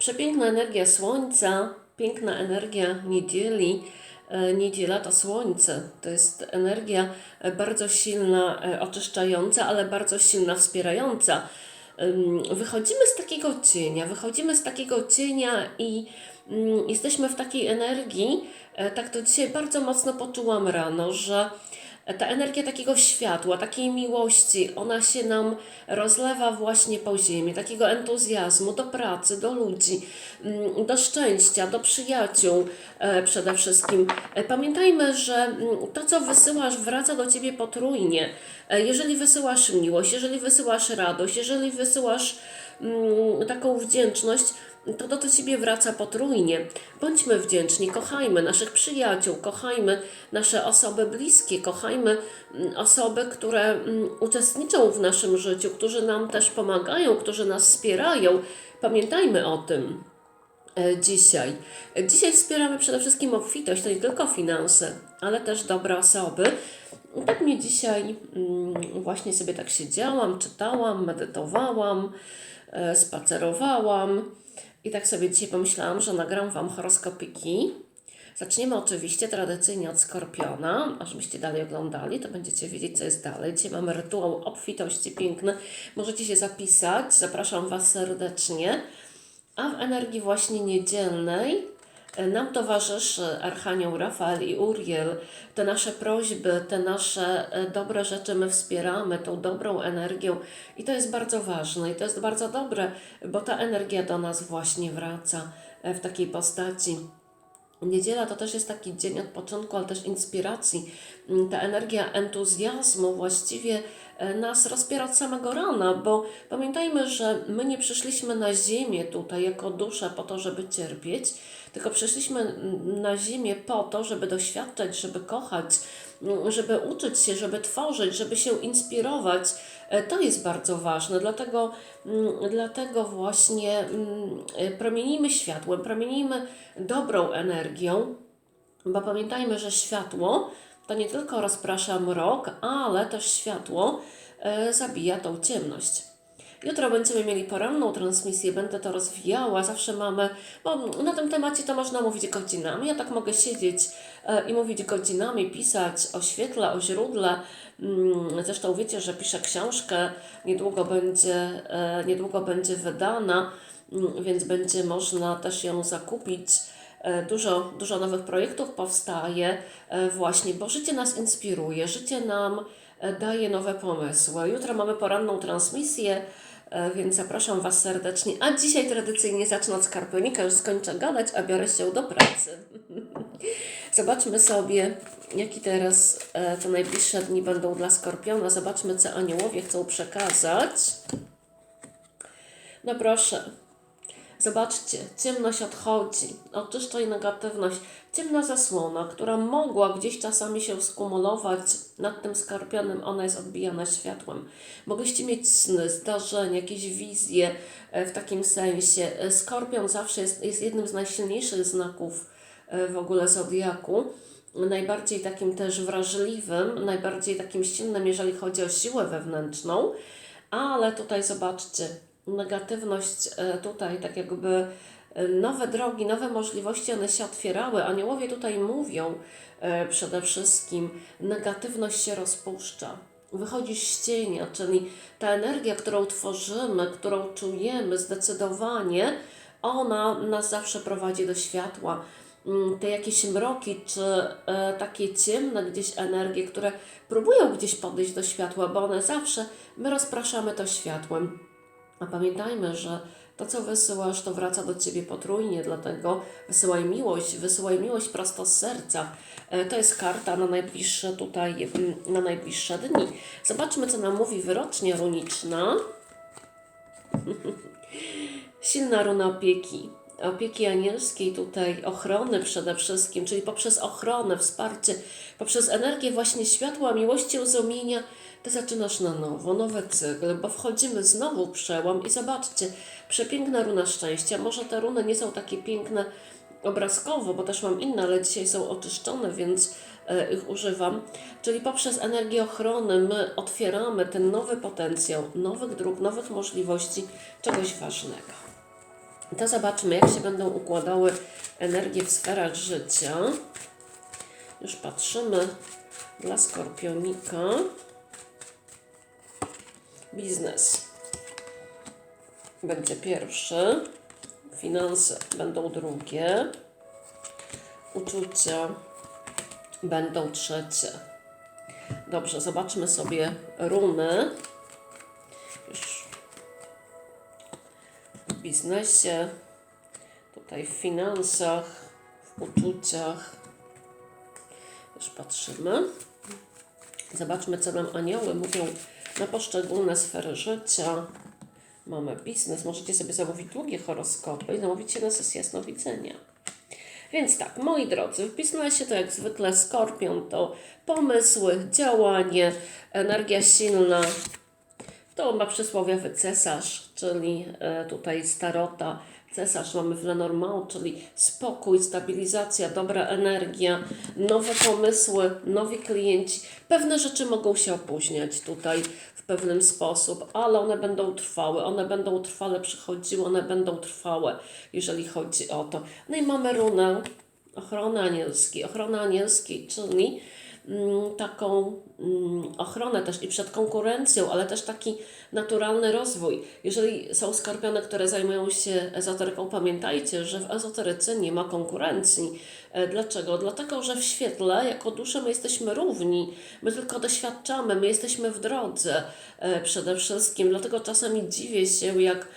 Przepiękna energia słońca, piękna energia niedzieli. E, Niedziela to słońce, to jest energia e, bardzo silna, e, oczyszczająca, ale bardzo silna, wspierająca. Wychodzimy z takiego cienia, wychodzimy z takiego cienia i mm, jesteśmy w takiej energii. Tak to dzisiaj bardzo mocno poczułam rano, że ta energia takiego światła, takiej miłości, ona się nam rozlewa właśnie po ziemi, takiego entuzjazmu do pracy, do ludzi, mm, do szczęścia, do przyjaciół e, przede wszystkim. E, Pamiętajmy, że mm, to, co wysyłasz, wraca do ciebie potrójnie. E, Jeżeli wysyłasz miłość, jeżeli wysyłasz radość, jeżeli wysyłasz taką wdzięczność, to to do ciebie wraca potrójnie. Bądźmy wdzięczni, kochajmy naszych przyjaciół, kochajmy nasze osoby bliskie, kochajmy mm, osoby, które mm, uczestniczą w naszym życiu, którzy nam też pomagają, którzy nas wspierają. Pamiętajmy o tym e, dzisiaj. Dzisiaj wspieramy przede wszystkim obfitość, to nie tylko finanse, ale też dobre osoby. Tak mnie dzisiaj mm, właśnie sobie tak siedziałam, czytałam, medytowałam, e, spacerowałam i tak sobie dzisiaj pomyślałam, że nagram Wam horoskopiki. Zaczniemy oczywiście tradycyjnie od Skorpiona, a dalej oglądali, to będziecie wiedzieć, co jest dalej. Dzisiaj mamy rytuał obfitości piękny. Możecie się zapisać, zapraszam Was serdecznie. A w energii właśnie niedzielnej nam towarzyszy Archanioł Rafael i Uriel. Te nasze prośby, te nasze e, dobre rzeczy my wspieramy tą dobrą energią i to jest bardzo ważne i to jest bardzo dobre, bo ta energia do nas właśnie wraca e, w takiej postaci. Niedziela to też jest taki dzień odpoczynku, ale też inspiracji. Mm, Ta energia entuzjazmu właściwie e, nas rozpiera od samego rana, bo pamiętajmy, że my nie przyszliśmy na ziemię tutaj jako dusza po to, żeby cierpieć, tylko przyszliśmy na ziemię po to, żeby doświadczać, żeby kochać, żeby uczyć się, żeby tworzyć, żeby się inspirować. E, To jest bardzo ważne, dlatego, dlatego właśnie e, promienimy światłem, promienimy dobrą energią, bo pamiętajmy, że światło to nie tylko rozprasza mrok, ale też światło e, zabija tą ciemność. Jutro będziemy mieli poranną transmisję, będę to rozwijała. Zawsze mamy, bo na tym temacie to można mówić godzinami. Ja tak mogę siedzieć e, i mówić godzinami, pisać o świetle, o źródle. Mm, Zresztą wiecie, że piszę książkę, niedługo będzie, e, niedługo będzie wydana, mm, więc będzie można też ją zakupić. E, Dużo, dużo nowych projektów powstaje e, właśnie, bo życie nas inspiruje, życie nam e, daje nowe pomysły. Jutro mamy poranną transmisję, więc zapraszam Was serdecznie. A dzisiaj tradycyjnie zacznę od skarpionika, już skończę gadać, a biorę się do pracy. Zobaczmy sobie, jaki teraz te najbliższe dni będą dla skorpiona. Zobaczmy, co aniołowie chcą przekazać. No proszę, Zobaczcie, ciemność odchodzi, oczyszcza i negatywność. Ciemna zasłona, która mogła gdzieś czasami się skumulować nad tym skorpionem, ona jest odbijana światłem. Mogliście mieć sny, zdarzenia, jakieś wizje e, w takim sensie. E, Skorpion zawsze jest, jest jednym z najsilniejszych znaków e, w ogóle zodiaku. Najbardziej takim też wrażliwym, najbardziej takim silnym, jeżeli chodzi o siłę wewnętrzną. Ale tutaj zobaczcie, negatywność e, tutaj, tak jakby e, nowe drogi, nowe możliwości, one się otwierały. Aniołowie tutaj mówią e, przede wszystkim, negatywność się rozpuszcza. Wychodzi z cienia, czyli ta energia, którą tworzymy, którą czujemy, zdecydowanie, ona nas zawsze prowadzi do światła. Mm, Te jakieś mroki, czy takie ciemne gdzieś energie, które próbują gdzieś podejść do światła, bo one zawsze, my rozpraszamy to światłem. A pamiętajmy, że to, co wysyłasz, to wraca do Ciebie potrójnie, dlatego wysyłaj miłość, wysyłaj miłość prosto z serca. E, To jest karta na najbliższe tutaj, na najbliższe dni. Zobaczmy, co nam mówi wyrocznia runiczna. Silna runa opieki. Opieki anielskiej, tutaj ochrony przede wszystkim, czyli poprzez ochronę, wsparcie, poprzez energię właśnie światła, miłości, rozumienia, zaczynasz na nowo, nowy cykl, bo wchodzimy znowu w przełom i zobaczcie, przepiękna runa szczęścia. Może te runy nie są takie piękne obrazkowo, bo też mam inne, ale dzisiaj są oczyszczone, więc e, ich używam. Czyli poprzez energię ochrony my otwieramy ten nowy potencjał, nowych dróg, nowych możliwości, czegoś ważnego. To zobaczmy, jak się będą układały energie w sferach życia. Już patrzymy dla skorpionika. Biznes będzie pierwszy, finanse będą drugie, uczucia będą trzecie. Dobrze, zobaczmy sobie runy. Już w biznesie, tutaj w finansach, w uczuciach. Już patrzymy. Zobaczmy, co nam anioły mówią na poszczególne sfery życia. Mamy biznes, możecie sobie zamówić długie horoskopy i zamówić się na sesję jasnowidzenia. Więc tak, moi drodzy, w biznesie to jak zwykle skorpion to pomysły, działanie, energia silna. To ma przysłowiowy cesarz, czyli e, tutaj starota. Cesarz mamy w Lenormand, czyli spokój, stabilizacja, dobra energia, nowe pomysły, nowi klienci. Pewne rzeczy mogą się opóźniać tutaj w pewnym sposób, ale one będą trwałe, one będą trwale przychodziły, one będą trwałe, jeżeli chodzi o to. No i mamy runę ochrony anielskiej. Ochrona anielskiej, czyli taką mm, ochronę też i przed konkurencją, ale też taki naturalny rozwój. Jeżeli są skorpiony, które zajmują się ezoteryką, pamiętajcie, że w ezoteryce nie ma konkurencji. E, Dlaczego? Dlatego, że w świetle, jako dusze, my jesteśmy równi. My tylko doświadczamy, my jesteśmy w drodze e, przede wszystkim. Dlatego czasami dziwię się, jak mm,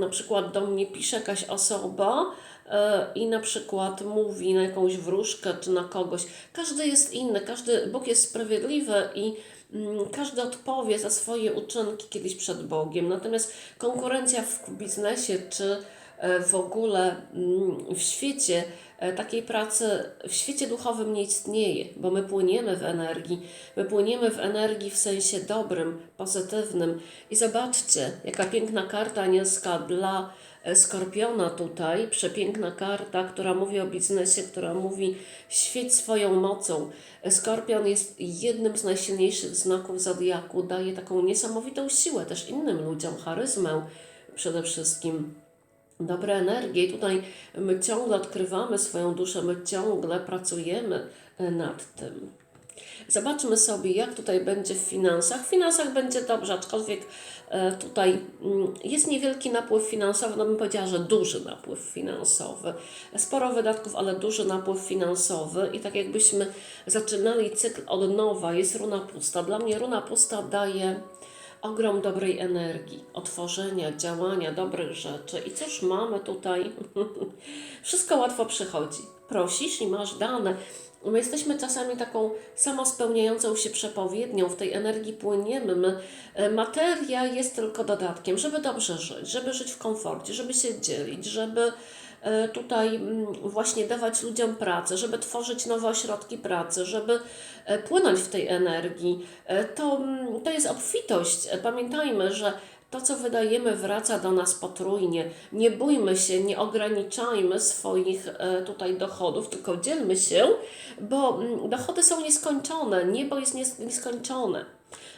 na przykład do mnie pisze jakaś osoba, e, i na przykład mówi na jakąś wróżkę czy na kogoś. Każdy jest inny, każdy Bóg jest sprawiedliwy i każdy odpowie za swoje uczynki kiedyś przed Bogiem. Natomiast konkurencja w biznesie czy w ogóle mm, w świecie e, takiej pracy w świecie duchowym nie istnieje, bo my płyniemy w energii. My płyniemy w energii w sensie dobrym, pozytywnym. I zobaczcie, jaka piękna karta anielska dla e, Skorpiona tutaj, przepiękna karta, która mówi o biznesie, która mówi świeć swoją mocą. E, Skorpion jest jednym z najsilniejszych znaków zodiaku, daje taką niesamowitą siłę też innym ludziom, charyzmę przede wszystkim dobre energie. I tutaj my ciągle odkrywamy swoją duszę, my ciągle pracujemy e, nad tym. Zobaczmy sobie, jak tutaj będzie w finansach. W finansach będzie dobrze, aczkolwiek e, tutaj mm, jest niewielki napływ finansowy, no bym powiedziała, że duży napływ finansowy. Sporo wydatków, ale duży napływ finansowy i tak jakbyśmy zaczynali cykl od nowa, jest runa pusta. Dla mnie runa pusta daje ogrom dobrej energii, otworzenia, działania, dobrych rzeczy. I cóż mamy tutaj? Wszystko łatwo przychodzi. Prosisz i masz dane. My jesteśmy czasami taką samospełniającą się przepowiednią, w tej energii płyniemy. My, e, materia jest tylko dodatkiem, żeby dobrze żyć, żeby żyć w komforcie, żeby się dzielić, żeby tutaj mm, właśnie dawać ludziom pracę, żeby tworzyć nowe ośrodki pracy, żeby e, płynąć w tej energii. E, To, mm, to jest obfitość. E, Pamiętajmy, że to, co wydajemy, wraca do nas potrójnie. Nie bójmy się, nie ograniczajmy swoich e, tutaj dochodów, tylko dzielmy się, bo mm, dochody są nieskończone, niebo jest nies- nieskończone.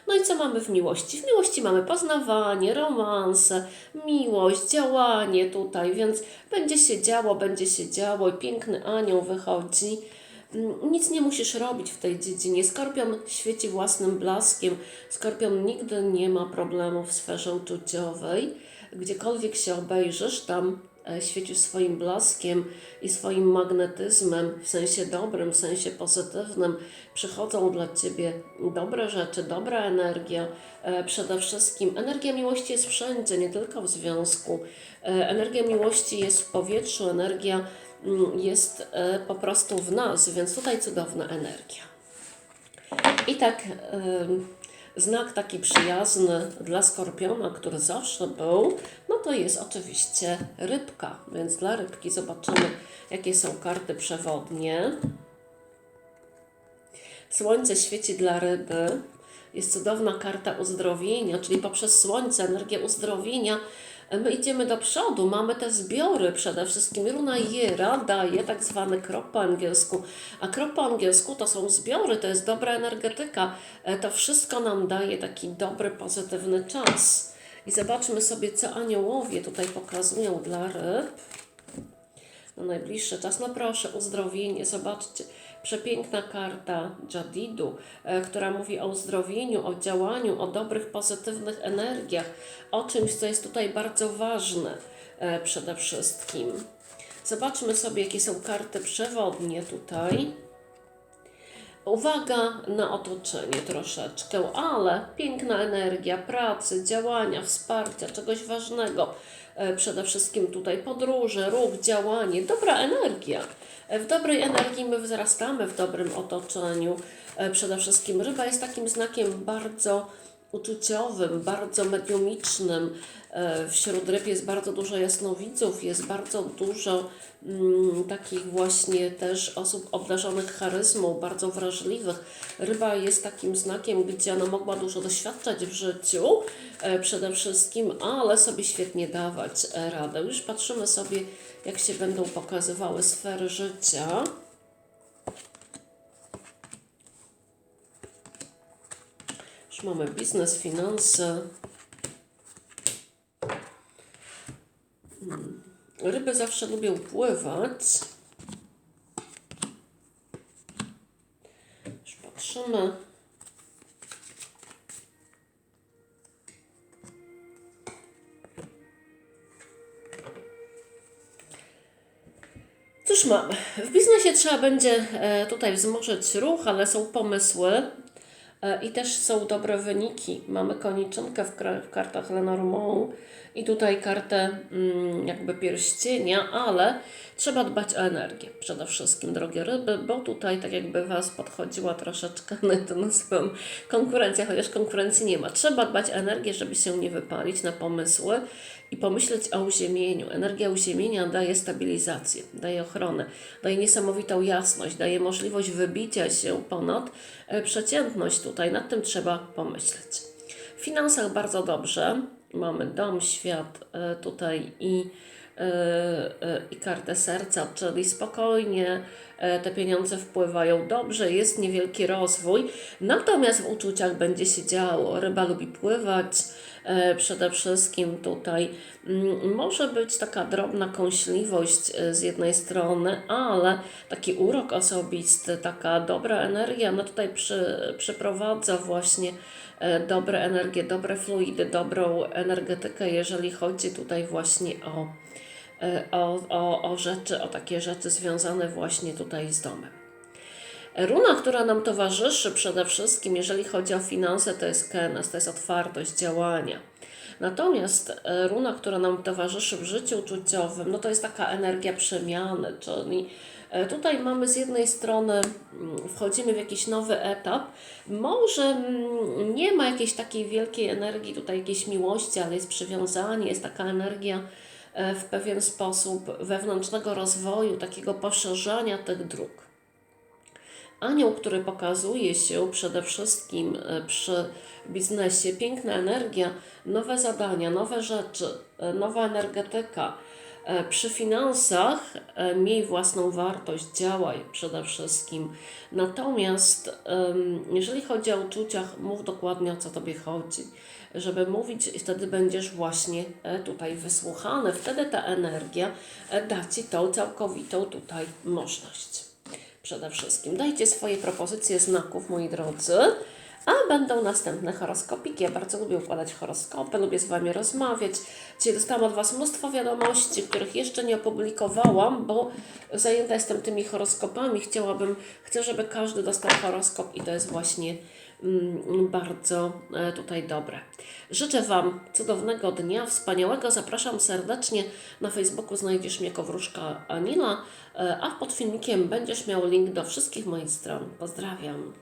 No i co mamy w miłości? W miłości mamy poznawanie, romanse, miłość, działanie tutaj, więc będzie się działo, będzie się działo i piękny anioł wychodzi. Mm, Nic nie musisz robić w tej dziedzinie. Skorpion świeci własnym blaskiem. Skorpion nigdy nie ma problemu w sferze uczuciowej. Gdziekolwiek się obejrzysz, tam e, świecisz swoim blaskiem i swoim magnetyzmem, w sensie dobrym, w sensie pozytywnym. Przychodzą dla Ciebie dobre rzeczy, dobra energia. E, Przede wszystkim energia miłości jest wszędzie, nie tylko w związku. E, Energia miłości jest w powietrzu, energia jest e, po prostu w nas, więc tutaj cudowna energia. I tak em, znak taki przyjazny dla skorpiona, który zawsze był, no to jest oczywiście rybka. Więc dla rybki zobaczymy, jakie są karty przewodnie. Słońce świeci dla ryby. Jest cudowna karta uzdrowienia, czyli poprzez słońce, energię uzdrowienia. My idziemy do przodu, mamy te zbiory przede wszystkim. Runa Jera daje tak zwany krok po angielsku, a krok po angielsku to są zbiory, to jest dobra energetyka. E, To wszystko nam daje taki dobry, pozytywny czas. I zobaczmy sobie, co aniołowie tutaj pokazują dla ryb na najbliższy czas. No proszę, uzdrowienie. Zobaczcie, przepiękna karta Jadidu, e, która mówi o uzdrowieniu, o działaniu, o dobrych, pozytywnych energiach, o czymś, co jest tutaj bardzo ważne e, przede wszystkim. Zobaczmy sobie, jakie są karty przewodnie tutaj. Uwaga na otoczenie troszeczkę, ale piękna energia pracy, działania, wsparcia, czegoś ważnego. E, Przede wszystkim tutaj podróże, ruch, działanie, dobra energia. W dobrej energii my wzrastamy w dobrym otoczeniu. E, Przede wszystkim ryba jest takim znakiem bardzo uczuciowym, bardzo mediumicznym. E, Wśród ryb jest bardzo dużo jasnowidzów, jest bardzo dużo mm, takich właśnie też osób obdarzonych charyzmą, bardzo wrażliwych. Ryba jest takim znakiem, gdzie ona mogła dużo doświadczać w życiu e, przede wszystkim, ale sobie świetnie dawać radę. Już patrzymy sobie, jak się będą pokazywały sfery życia. Mamy biznes, finanse. Hmm. Ryby zawsze lubią pływać. Już patrzymy. Cóż mamy? W biznesie trzeba będzie e, tutaj wzmożyć ruch, ale są pomysły i też są dobre wyniki. Mamy koniczynkę w, w kartach Lenormand i tutaj kartę mm, jakby pierścienia, ale trzeba dbać o energię przede wszystkim, drogie ryby, bo tutaj tak jakby Was podchodziła troszeczkę, no to nazywam konkurencja, chociaż konkurencji nie ma. Trzeba dbać o energię, żeby się nie wypalić na pomysły i pomyśleć o uziemieniu. Energia uziemienia daje stabilizację, daje ochronę, daje niesamowitą jasność, daje możliwość wybicia się ponad e, przeciętność tutaj. Nad tym trzeba pomyśleć. W finansach bardzo dobrze. Mamy dom, świat e, tutaj i, e, i kartę serca, czyli spokojnie te pieniądze wpływają dobrze, jest niewielki rozwój. Natomiast w uczuciach będzie się działo. Ryba lubi pływać, e, przede wszystkim tutaj mm, może być taka drobna kąśliwość e, z jednej strony, ale taki urok osobisty, taka dobra energia, no tutaj przy, przyprowadza właśnie e, dobre energie, dobre fluidy, dobrą energetykę, jeżeli chodzi tutaj właśnie o, e, o, o, o rzeczy, o takie rzeczy związane właśnie tutaj z domem. Runa, która nam towarzyszy przede wszystkim, jeżeli chodzi o finanse, to jest kenes, to jest otwartość działania. Natomiast e, runa, która nam towarzyszy w życiu uczuciowym, no to jest taka energia przemiany, czyli e, tutaj mamy z jednej strony, mm, wchodzimy w jakiś nowy etap, może mm, nie ma jakiejś takiej wielkiej energii, tutaj jakiejś miłości, ale jest przywiązanie, jest taka energia w pewien sposób wewnętrznego rozwoju, takiego poszerzania tych dróg. Anioł, który pokazuje się przede wszystkim e, przy biznesie, piękna energia, nowe zadania, nowe rzeczy, e, nowa energetyka. E, Przy finansach e, miej własną wartość, działaj przede wszystkim. Natomiast jeżeli chodzi o uczuciach, mów dokładnie o co Tobie chodzi. Żeby mówić, i wtedy będziesz właśnie e, tutaj wysłuchany. Wtedy ta energia da Ci tą całkowitą tutaj możliwość przede wszystkim. Dajcie swoje propozycje znaków, moi drodzy. A będą następne horoskopiki. Ja bardzo lubię układać horoskopy, lubię z Wami rozmawiać. Dzisiaj dostałam od Was mnóstwo wiadomości, których jeszcze nie opublikowałam, bo zajęta jestem tymi horoskopami. Chciałabym, chcę, żeby każdy dostał horoskop i to jest właśnie mm, bardzo e, tutaj dobre. Życzę Wam cudownego dnia, wspaniałego. Zapraszam serdecznie. Na Facebooku znajdziesz mnie Kowruszka Anila, e, a pod filmikiem będziesz miał link do wszystkich moich stron. Pozdrawiam.